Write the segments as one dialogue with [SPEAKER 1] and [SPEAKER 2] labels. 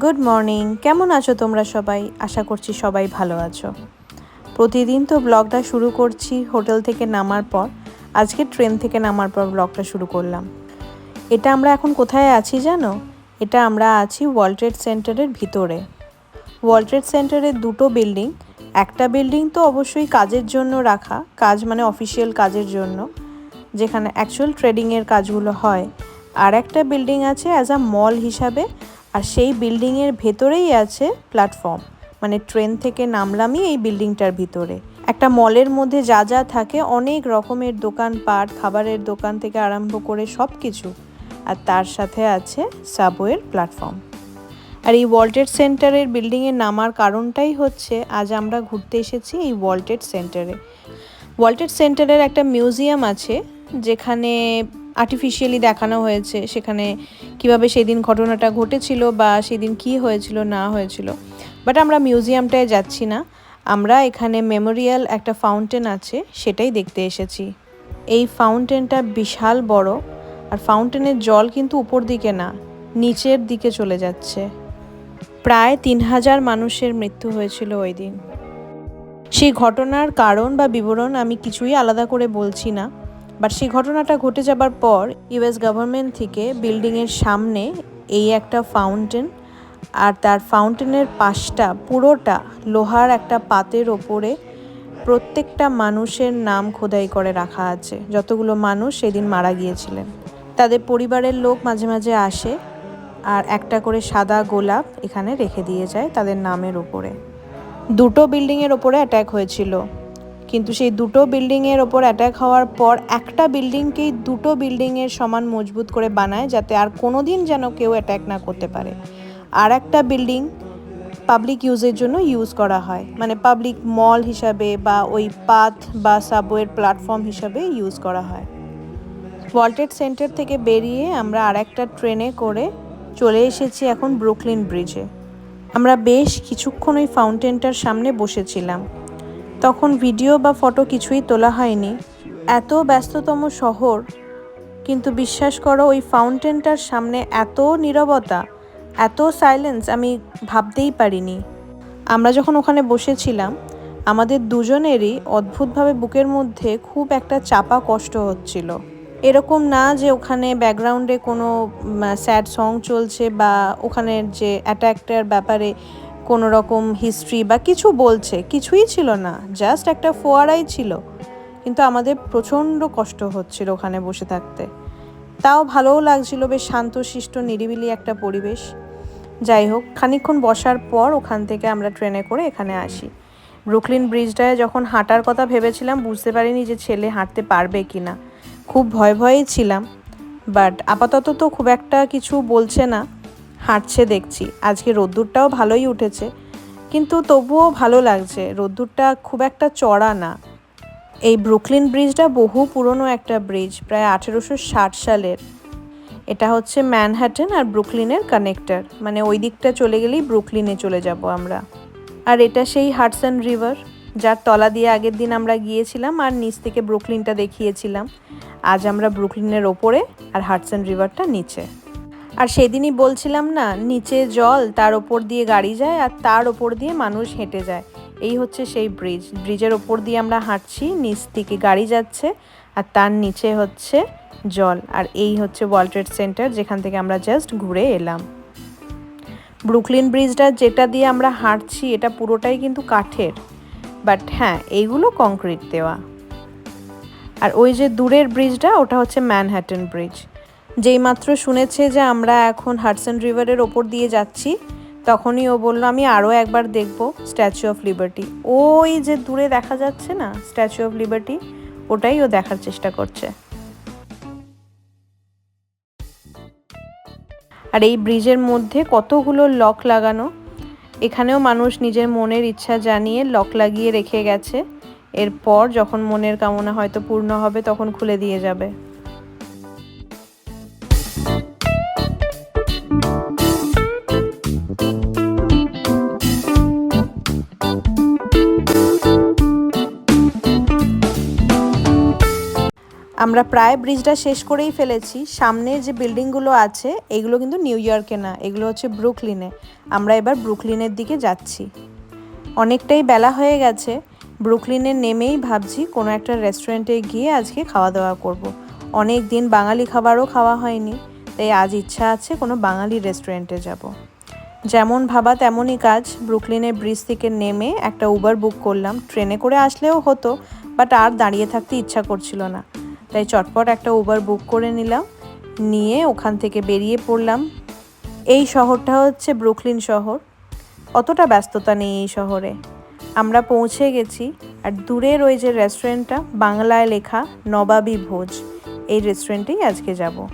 [SPEAKER 1] Good morning কেমন আছো তোমরা সবাই? আশা করছি সবাই ভালো আছো। প্রতিদিন তো ব্লগটা শুরু করছি হোটেল থেকে নামার পর। আজকে ট্রেন থেকে নামার পর ব্লগটা শুরু করলাম। এটা আমরা এখন কোথায় আছি জানো? এটা আমরা আছি ওয়ার্ল্ড ট্রেড সেন্টারের ভিতরে। ওয়ার্ল্ড ট্রেড সেন্টারের দুটো বিল্ডিং একটা বিল্ডিং তো অবশ্যই কাজের জন্য রাখা, কাজ মানে অফিসিয়াল কাজের জন্য, যেখানে অ্যাকচুয়াল ট্রেডিংয়ের কাজগুলো হয়। আর একটা বিল্ডিং আছে অ্যাজ আ মল হিসাবে আর সেই বিল্ডিংয়ের ভেতরেই আছে প্ল্যাটফর্ম মানে ট্রেন থেকে নামলামই এই বিল্ডিংটার ভিতরে। একটা মলের মধ্যে যা যা থাকে, অনেক রকমের দোকানপাট, খাবারের দোকান থেকে আরম্ভ করে সব কিছু আর তার সাথে আছে সাবওয়ের প্ল্যাটফর্ম আর এই ওয়ার্ল্ডেড সেন্টারের বিল্ডিংয়ে নামার কারণটাই হচ্ছে, আজ আমরা ঘুরতে এসেছি এই ওয়ার্ল্ডেড সেন্টারে ওয়ার্ল্ডেড সেন্টারের একটা মিউজিয়াম আছে, যেখানে আর্টিফিশিয়ালি দেখানো হয়েছে, সেখানে কীভাবে সেদিন ঘটনাটা ঘটেছিল বা সেদিন কি হয়েছিল, না হয়েছিল। বাট আমরা মিউজিয়ামটায় যাচ্ছি না। আমরা এখানে মেমোরিয়াল একটা ফাউন্টেন আছে, সেটাই দেখতে এসেছি। এই ফাউন্টেনটা বিশাল বড়, আর ফাউন্টেনের জল কিন্তু উপর দিকে না, নিচের দিকে চলে যাচ্ছে। প্রায় তিন হাজার মানুষের মৃত্যু হয়েছিল ওই দিন। সেই ঘটনার কারণ বা বিবরণ আমি কিছুই আলাদা করে বলছি না। বাট সেই ঘটনাটা ঘটে যাবার পর ইউএস গভর্নমেন্ট থেকে বিল্ডিংয়ের সামনে এই একটা ফাউন্টেন আর তার ফাউন্টেনের পাশটা, পুরোটা লোহার একটা পাতের ওপরে প্রত্যেকটা মানুষের নাম খোদাই করে রাখা আছে। যতগুলো মানুষ সেদিন মারা গিয়েছিলেন। তাদের পরিবারের লোক মাঝে মাঝে আসে আর একটা করে সাদা গোলাপ এখানে রেখে দিয়ে যায় তাদের নামের ওপরে দুটো বিল্ডিংয়ের ওপরে অ্যাট্যাক হয়েছিল। কিন্তু সেই দুটো বিল্ডিংয়ের ওপর অ্যাট্যাক হওয়ার পর একটা বিল্ডিংকেই দুটো বিল্ডিংয়ের সমান মজবুত করে বানায় যাতে আর কোনো দিন যেন কেউ অ্যাট্যাক না করতে পারে। আর একটা বিল্ডিং পাবলিক ইউজের জন্য ইউজ করা হয়। মানে পাবলিক মল হিসাবে বা ওই পাথ বা সাবওয়ের প্ল্যাটফর্ম হিসাবে ইউজ করা হয়। ওয়ার্ল্ডেড সেন্টার থেকে বেরিয়ে আমরা আর একটা ট্রেনে করে চলে এসেছি এখন ব্রুকলিন ব্রিজে আমরা বেশ কিছুক্ষণ ওই ফাউন্টেনটার সামনে বসেছিলাম। তখন ভিডিও বা ফটো কিছুই তোলা হয়নি। এত ব্যস্ততম শহর। কিন্তু বিশ্বাস করো, ওই ফাউন্টেনটার সামনে এত নীরবতা, এত সাইলেন্স আমি ভাবতেই পারিনি। আমরা যখন ওখানে বসেছিলাম, আমাদের দুজনেরই অদ্ভুতভাবে বুকের মধ্যে খুব একটা চাপা কষ্ট হচ্ছিল। এরকম না যে ওখানে ব্যাকগ্রাউন্ডে কোনো স্যাড সং চলছে বা ওখানের যে অ্যাট্যাকটার ব্যাপারে কোনো রকম হিস্ট্রি বা কিছু বলছে, কিছুই ছিল না জাস্ট একটা ফোয়ারাই ছিল। কিন্তু আমাদের প্রচণ্ড কষ্ট হচ্ছিল ওখানে বসে থাকতে। তাও ভালোও লাগছিল, বেশ শান্তশিষ্ট নিরিবিলি একটা পরিবেশ। যাই হোক, খানিকক্ষণ বসার পর ওখান থেকে আমরা ট্রেনে করে এখানে আসি। ব্রুকলিন ব্রিজটায় যখন হাঁটার কথা ভেবেছিলাম, বুঝতে পারিনি যে ছেলে হাঁটতে পারবে কি না খুব ভয় ভয়েই ছিলাম বাট আপাতত তো খুব একটা কিছু বলছে না। হাঁটছে, দেখছি। আজকে রোদ্দুরটাও ভালোই উঠেছে, কিন্তু তবুও ভালো লাগছে। রোদ্দুরটা খুব একটা চড়া না। এই ব্রুকলিন ব্রিজটা বহু পুরনো একটা ব্রিজ, প্রায় আঠেরোশো ষাট সালের। এটা হচ্ছে ম্যানহ্যাটন আর ব্রুকলিনের কানেক্টার। মানে ওই দিকটা চলে গেলেই ব্রুকলিনে চলে যাব আমরা। আর এটা সেই হাটসন রিভার, যার তলা দিয়ে আগের দিন আমরা গিয়েছিলাম আর নিচ থেকে ব্রুকলিনটা দেখিয়েছিলাম। আজ আমরা ব্রুকলিনের ওপরে আর হাটসন রিভারটা নিচে। আর সেদিনই বলছিলাম না, নিচে জল, তার ওপর দিয়ে গাড়ি যায় আর তার ওপর দিয়ে মানুষ হেঁটে যায়। এই হচ্ছে সেই ব্রিজ ব্রিজের ওপর দিয়ে আমরা হাঁটছি, নিচ থেকে গাড়ি যাচ্ছে আর তার নিচে হচ্ছে জল। আর এই হচ্ছে ওয়ার্ল্ড ট্রেড সেন্টার যেখান থেকে আমরা জাস্ট ঘুরে এলাম। ব্রুকলিন ব্রিজটা যেটা দিয়ে আমরা হাঁটছি, এটা পুরোটাই কিন্তু কাঠের। বাট হ্যাঁ এইগুলো কংক্রিট দেওয়া। আর ওই যে দূরের ব্রিজটা ওটা হচ্ছে ম্যানহ্যাটন ব্রিজ যেই মাত্র শুনেছে যে আমরা এখন হাডসন রিভারের ওপর দিয়ে যাচ্ছি, তখনই ও বলল, আমি আরও একবার দেখব স্ট্যাচু অফ লিবার্টি ওই যে দূরে দেখা যাচ্ছে না স্ট্যাচু অফ লিবার্টি ওটাই ও দেখার চেষ্টা করছে। আর এই ব্রিজের মধ্যে কতগুলো লক লাগানো, এখানেও মানুষ নিজের মনের ইচ্ছা জানিয়ে লক লাগিয়ে রেখে গেছে। এরপর যখন মনের কামনা হয়তো পূর্ণ হবে, তখন খুলে দিয়ে যাবে। আমরা প্রায় ব্রিজটা শেষ করেই ফেলেছি। সামনে যে বিল্ডিংগুলো আছে, এগুলো কিন্তু নিউ ইয়র্কে না, এগুলো হচ্ছে ব্রুকলিনে। আমরা এবার ব্রুকলিনের দিকে যাচ্ছি। অনেকটাই বেলা হয়ে গেছে। ব্রুকলিনে নেমেই ভাবছি কোনো একটা রেস্টুরেন্টে গিয়ে আজকে খাওয়া দাওয়া করব। অনেক দিন বাঙালি খাবারও খাওয়া হয়নি, তাই আজ ইচ্ছা আছে কোনো বাঙালি রেস্টুরেন্টে যাব। যেমন ভাবা তেমনই কাজ ব্রুকলিনের ব্রিজ থেকে নেমে একটা উবার বুক করলাম। ট্রেনে করে আসলেও হতো, বাট আর দাঁড়িয়ে থাকতে ইচ্ছা করছিল না। তাই চটপট একটা উবার বুক করে নিলাম। নিয়ে ওখান থেকে বেরিয়ে পড়লাম। এই শহরটা হচ্ছে ব্রুকলিন শহর। অতটা ব্যস্ততা নেই এই শহরে। আমরা পৌঁছে গেছি আর দূরের ওই যে রেস্টুরেন্টটা বাংলায় লেখা নবাবী ভোজ। এই রেস্টুরেন্টেই আজকে যাব।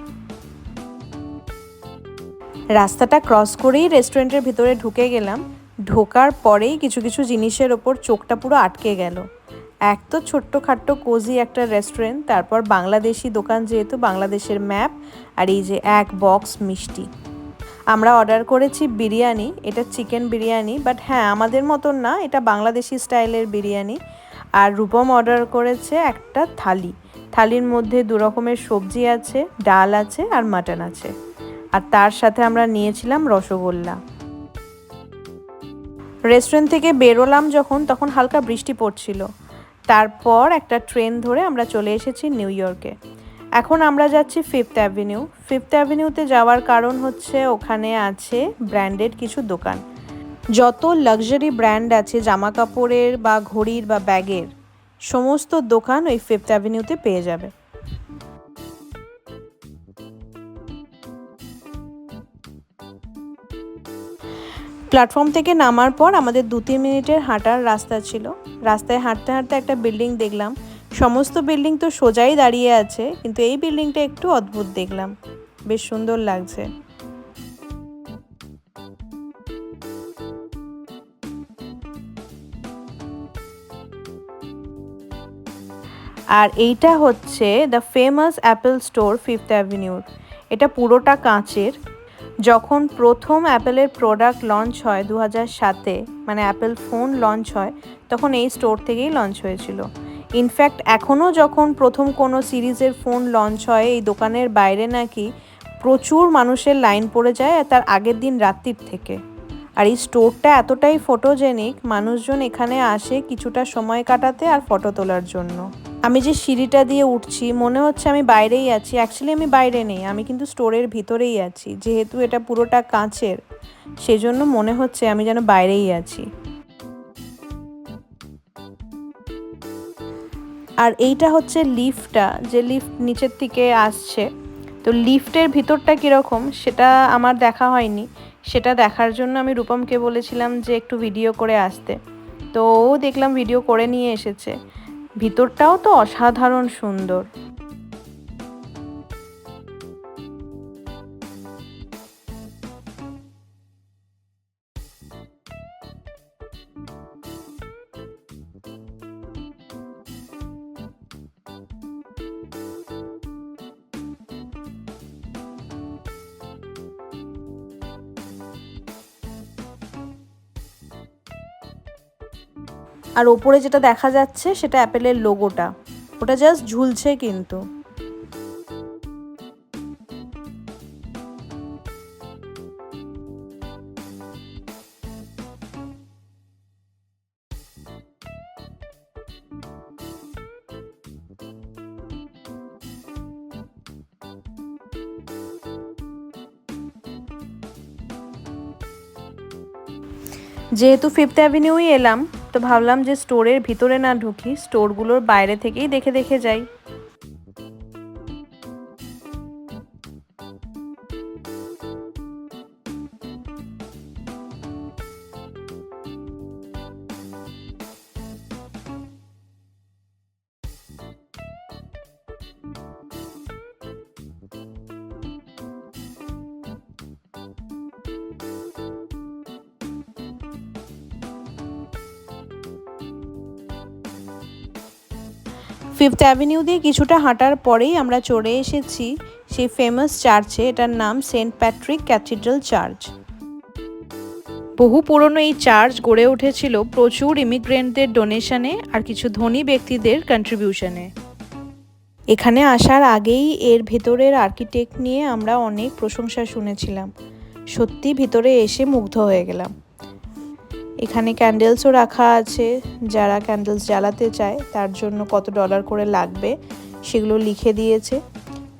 [SPEAKER 1] রাস্তাটা ক্রস করেই রেস্টুরেন্টের ভিতরে ঢুকে গেলাম। ঢোকার পরেই কিছু কিছু জিনিসের ওপর চোখটা পুরো আটকে গেল। এক তো ছোট্ট খাট্ট কোজি একটা রেস্টুরেন্ট তারপর বাংলাদেশি দোকান যেহেতু বাংলাদেশের ম্যাপ আর এই যে এক বক্স মিষ্টি। আমরা অর্ডার করেছি বিরিয়ানি, এটা চিকেন বিরিয়ানি বাট হ্যাঁ আমাদের মতন না, এটা বাংলাদেশি স্টাইলের বিরিয়ানি। আর রূপম অর্ডার করেছে একটা থালি। থালির মধ্যে দু রকমের সবজি আছে, ডাল আছে, আর মাটন আছে। আর তার সাথে আমরা নিয়েছিলাম রসগোল্লা। রেস্টুরেন্ট থেকে বেরোলাম যখন, তখন হালকা বৃষ্টি পড়ছিল। তারপর একটা ট্রেন ধরে আমরা চলে এসেছি নিউ ইয়র্কে। এখন আমরা যাচ্ছি ফিফথ অ্যাভিনিউ ফিফথ অ্যাভিনিউতে যাওয়ার কারণ হচ্ছে ওখানে আছে ব্র্যান্ডেড কিছু দোকান। যত লাক্সারি ব্র্যান্ড আছে জামা কাপড়ের বা ঘড়ির বা ব্যাগের, সমস্ত দোকান ওই ফিফথ অ্যাভিনিউতে পেয়ে যাবে। প্ল্যাটফর্ম থেকে নামার পর আমাদের দু তিন মিনিটের হাঁটার রাস্তা ছিল। রাস্তায় হাঁটতে হাঁটতে একটা বিল্ডিং দেখলাম। সমস্ত বিল্ডিং তো সোজাই দাঁড়িয়ে আছে, কিন্তু এই বিল্ডিংটা একটু অদ্ভুত দেখলাম। বেশ সুন্দর লাগছে। আর এইটা হচ্ছে the famous Apple store Fifth অ্যাভিনিউর এটা পুরোটা কাঁচের। যখন প্রথম অ্যাপেলের প্রোডাক্ট লঞ্চ হয় দু হাজার সাতে মানে অ্যাপেল ফোন লঞ্চ হয়, তখন এই স্টোর থেকেই লঞ্চ হয়েছিল। ইনফ্যাক্ট এখনও যখন প্রথম কোনো সিরিজের ফোন লঞ্চ হয়, এই দোকানের বাইরে নাকি প্রচুর মানুষের লাইন পড়ে যায় তার আগের দিন রাত্রির থেকে। আর এই স্টোরটা এতটাই ফটোজেনিক, মানুষজন এখানে আসে কিছুটা সময় কাটাতে আর ফটো তোলার জন্য। আমি যে সিঁড়িটা দিয়ে উঠছি, মনে হচ্ছে আমি বাইরেই আছি। অ্যাকচুয়ালি আমি বাইরে নেই, আমি কিন্তু স্টোরের ভিতরেই আছি। যেহেতু এটা পুরোটা কাঁচের, সেজন্য মনে হচ্ছে আমি যেন বাইরেই আছি। আর এইটা হচ্ছে লিফটটা, যে লিফট নিচের থেকে আসছে। তো লিফটের ভিতরটা কীরকম, সেটা আমার দেখা হয়নি। সেটা দেখার জন্য আমি রূপমকে বলেছিলাম যে একটু ভিডিও করে আসতে। তো ও দেখলাম ভিডিও করে নিয়ে এসেছে। ভিতরটাও তো অসাধারণ সুন্দর। আর ওপরে যেটা দেখা যাচ্ছে সেটা অ্যাপেলের লোগোটা। ওটা জাস্ট ঝুলছে কিন্তু। যেহেতু ফিফথ অ্যাভিনিউই এলাম তো ভাবলাম যে স্টোরের ভিতরে না ঢুকি স্টোরগুলোর বাইরে থেকেই দেখে দেখে যাই। ফিফথ অ্যাভিনিউ দিয়ে কিছুটা হাঁটার পরেই আমরা চলে এসেছি সেই ফেমাস চার্চে এটার নাম সেন্ট প্যাট্রিক ক্যাথিড্রাল চার্চ বহু পুরনো এই চার্চ গড়ে উঠেছিল প্রচুর ইমিগ্রেন্টদের ডোনেশনে আর কিছু ধনী ব্যক্তিদের কন্ট্রিবিউশনে এখানে আসার আগেই এর ভেতরের আর্কিটেক্ট নিয়ে আমরা অনেক প্রশংসা শুনেছিলাম। সত্যি ভিতরে এসে মুগ্ধ হয়ে গেলাম। এখানে ক্যান্ডেলসও রাখা আছে। যারা ক্যান্ডেলস জ্বালাতে চায়, তার জন্য কত ডলার করে লাগবে সেগুলো লিখে দিয়েছে।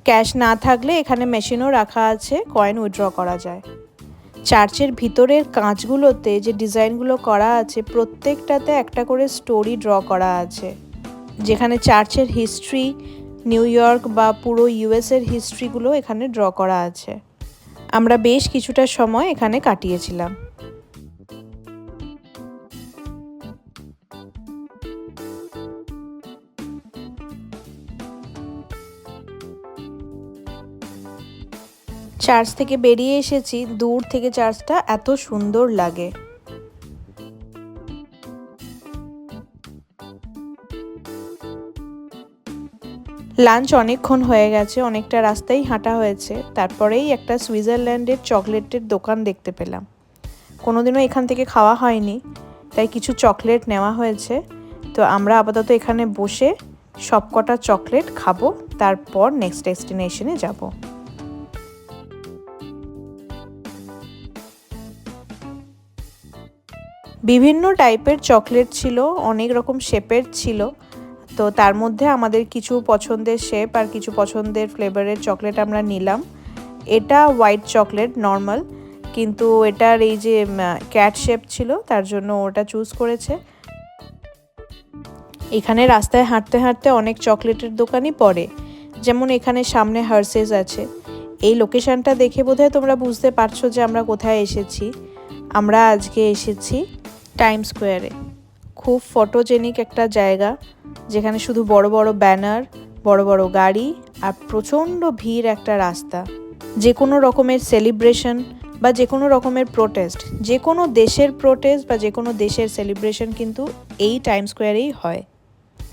[SPEAKER 1] ক্যাশ না থাকলে এখানে মেশিনও রাখা আছে কয়েন উইড্র করা যায়। চার্চের ভিতরের কাঁচগুলোতে যে ডিজাইনগুলো করা আছে, প্রত্যেকটাতে একটা করে স্টোরি ড্র করা আছে। যেখানে চার্চের হিস্ট্রি নিউ ইয়র্ক বা পুরো ইউএসের হিস্ট্রিগুলো এখানে ড্র করা আছে। আমরা বেশ কিছুটা সময় এখানে কাটিয়েছিলাম। চার্চ থেকে বেরিয়ে এসেছি, দূর থেকে চার্চটা এত সুন্দর লাগে। লাঞ্চ অনেকক্ষণ হয়ে গেছে, অনেকটা রাস্তাই হাঁটা হয়েছে। তারপরেই একটা সুইজারল্যান্ডের চকলেটের দোকান দেখতে পেলাম। কোনোদিনও এখান থেকে খাওয়া হয়নি, তাই কিছু চকলেট নেওয়া হয়েছে। তো আমরা আপাতত এখানে বসে সবকটা চকলেট খাব, তারপর নেক্সট ডেস্টিনেশনে যাব। বিভিন্ন টাইপের চকলেট ছিল, অনেক রকম শেপের ছিল। তো তার মধ্যে আমাদের কিছু পছন্দের শেপ আর কিছু পছন্দের ফ্লেভারের চকলেট আমরা নিলাম। এটা হোয়াইট চকলেট নর্মাল কিন্তু এটার এই যে ক্যাট শেপ ছিল, তার জন্য ওটা চুজ করেছে। এখানে রাস্তায় হাঁটতে হাঁটতে অনেক চকলেটের দোকানই পড়ে। যেমন এখানে সামনে হার্সেস আছে। এই লোকেশানটা দেখে বোধহয় তোমরা বুঝতে পারছ যে আমরা কোথায় এসেছি। আমরা আজকে এসেছি টাইম স্কোয়ারে খুব ফটোজেনিক একটা জায়গা, যেখানে শুধু বড় বড় ব্যানার বড় বড় গাড়ি আর প্রচণ্ড ভিড় একটা রাস্তা। যে কোনো রকমের সেলিব্রেশন বা যে কোনো রকমের প্রোটেস্ট যে কোনো দেশের প্রোটেস্ট বা যে কোনো দেশের সেলিব্রেশন কিন্তু এই টাইম স্কোয়ারেই হয়।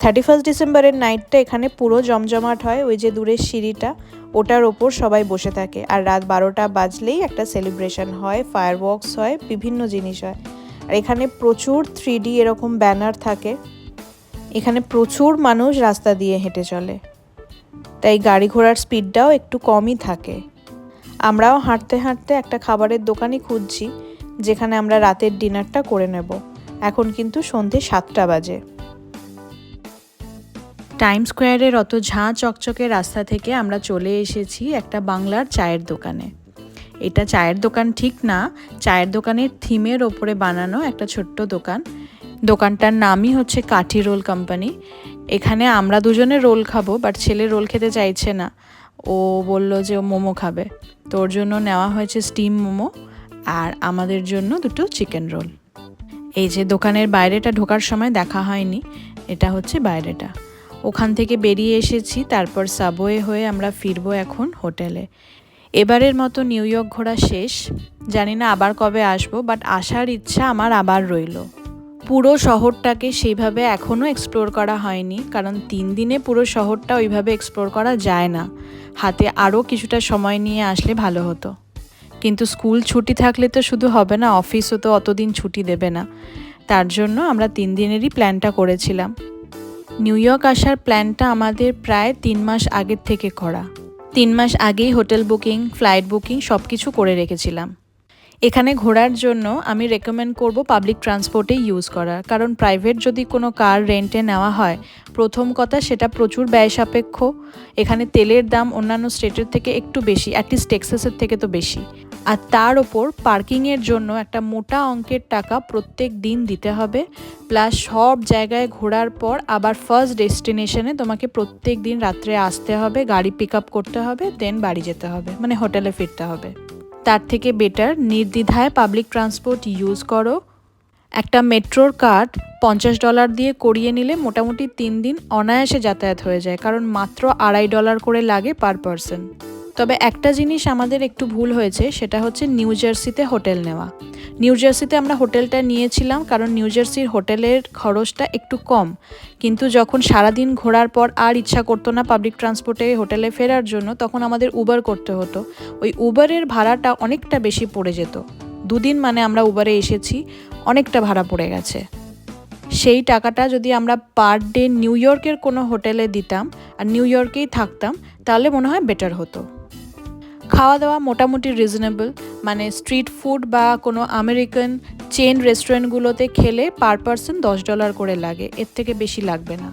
[SPEAKER 1] থার্টি ফার্স্ট ডিসেম্বরের নাইটটা এখানে পুরো জমজমাট হয়, ওই যে দূরের সিঁড়িটা, ওটার ওপর সবাই বসে থাকে। আর রাত বারোটা বাজলেই একটা সেলিব্রেশন হয় ফায়ার হয়, বিভিন্ন জিনিস হয়। আর এখানে প্রচুর থ্রি এরকম ব্যানার থাকে। এখানে প্রচুর মানুষ রাস্তা দিয়ে হেঁটে চলে। তাই গাড়ি ঘোড়ার স্পিডটাও একটু কমই থাকে। আমরাও হাঁটতে হাঁটতে একটা খাবারের দোকানই খুঁজছি, যেখানে আমরা রাতের ডিনারটা করে নেব। এখন কিন্তু সন্ধে সাতটা বাজে। টাইম স্কোয়ারের অত ঝাঁ চকচকে রাস্তা থেকে আমরা চলে এসেছি একটা বাংলার চায়ের দোকানে। এটা চায়ের দোকান ঠিক না। চায়ের দোকানের থিমের ওপরে বানানো একটা ছোট্ট দোকান। দোকানটার নামই হচ্ছে কাঠি রোল কোম্পানি। এখানে আমরা দুজনে রোল খাব, বাট ছেলে রোল খেতে চাইছে না। ও বলল যে ও মোমো খাবে। তোর জন্য নেওয়া হয়েছে স্টিম মোমো আর আমাদের জন্য দুটো চিকেন রোল। এই যে দোকানের বাইরেটা ঢোকার সময় দেখা হয়নি, এটা হচ্ছে বাইরেটা। ওখান থেকে বেরিয়ে এসেছি, তারপর সাবওয়ে হয়ে আমরা ফিরবো এখন হোটেলে। এবারের মতো নিউ ইয়র্ক ঘোরা শেষ। জানি না আবার কবে আসব বাট আসার ইচ্ছা আমার আবার রইল। পুরো শহরটাকে সেইভাবে এখনও এক্সপ্লোর করা হয়নি, কারণ তিন দিনে পুরো শহরটা ওইভাবে এক্সপ্লোর করা যায় না। হাতে আরও কিছুটা সময় নিয়ে আসলে ভালো হতো। কিন্তু স্কুল ছুটি থাকলে তো শুধু হবে না অফিসও তো অতদিন ছুটি দেবে না। তার জন্য আমরা তিন দিনেরই প্ল্যানটা করেছিলাম। নিউ ইয়র্ক আসার প্ল্যানটা আমাদের প্রায় তিন মাস আগের থেকে করা। তিন মাস আগেই হোটেল বুকিং ফ্লাইট বুকিং সব কিছু করে রেখেছিলাম। এখানে ঘোরার জন্য আমি রেকমেন্ড করব পাবলিক ট্রান্সপোর্টে ইউজ করা। কারণ প্রাইভেট যদি কোনো কার রেন্টে নেওয়া হয়, প্রথম কথা সেটা প্রচুর ব্যয় সাপেক্ষ। এখানে তেলের দাম অন্যান্য স্টেটের থেকে একটু বেশি অ্যাটলিস্ট টেক্সাসের থেকে তো বেশি। আর তার ওপর পার্কিংয়ের জন্য একটা মোটা অঙ্কের টাকা প্রত্যেক দিন দিতে হবে। প্লাস সব জায়গায় ঘোরার পর আবার ফার্স্ট ডেস্টিনেশনে তোমাকে প্রত্যেক দিন রাত্রে আসতে হবে, গাড়ি পিক আপ করতে হবে দেন বাড়ি যেতে হবে মানে হোটেলে ফিরতে হবে। তার থেকে বেটার নির্দ্বিধায় পাবলিক ট্রান্সপোর্ট ইউজ করো। একটা মেট্রোর কার্ড পঞ্চাশ ডলার দিয়ে করিয়ে নিলে মোটামুটি তিন দিন অনায়াসে যাতায়াত হয়ে যায়, কারণ মাত্র আড়াই ডলার করে লাগে পার পারসন তবে একটা জিনিস আমাদের একটু ভুল হয়েছে, সেটা হচ্ছে নিউ জার্সিতে হোটেল নেওয়া। নিউ জার্সিতে আমরা হোটেলটা নিয়েছিলাম কারণ নিউ জার্সির হোটেলের খরচটা একটু কম। কিন্তু যখন সারাদিন ঘোরার পর আর ইচ্ছা করতো না পাবলিক ট্রান্সপোর্টে হোটেলে ফেরার জন্য, তখন আমাদের উবার করতে হতো। ওই উবারের ভাড়াটা অনেকটা বেশি পড়ে যেত। দুদিন মানে আমরা উবারে এসেছি, অনেকটা ভাড়া পড়ে গেছে। সেই টাকাটা যদি আমরা পার ডে নিউ ইয়র্কের কোনো হোটেলে দিতাম আর নিউ ইয়র্কেই থাকতাম, তাহলে মনে হয় বেটার হতো। খাওয়া দাওয়া মোটামুটি রিজনেবল মানে স্ট্রিট ফুড বা কোনো আমেরিকান চেন রেস্টুরেন্টগুলোতে খেলে পার পারসন দশ ডলার করে লাগে, এর থেকে বেশি লাগবে না।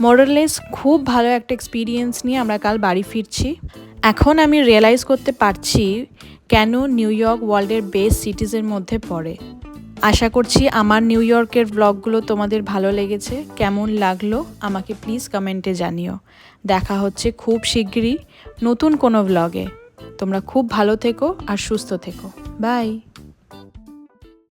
[SPEAKER 1] মোরালেস খুব ভালো একটা এক্সপিরিয়েন্স নিয়ে আমরা কাল বাড়ি ফিরছি। এখন আমি রিয়েলাইজ করতে পারছি কেন নিউ ইয়র্ক ওয়ার্ল্ডের বেস্ট সিটিজের মধ্যে পড়ে। আশা করছি আমার নিউ ইয়র্কের ব্লগগুলো তোমাদের ভালো লেগেছে, কেমন লাগল আমাকে প্লিজ কমেন্টে জানিও। দেখা হচ্ছে খুব শিগগিরই নতুন কোনো ব্লগে তোমরা খুব ভালো থেকো আর সুস্থ থেকো। বাই।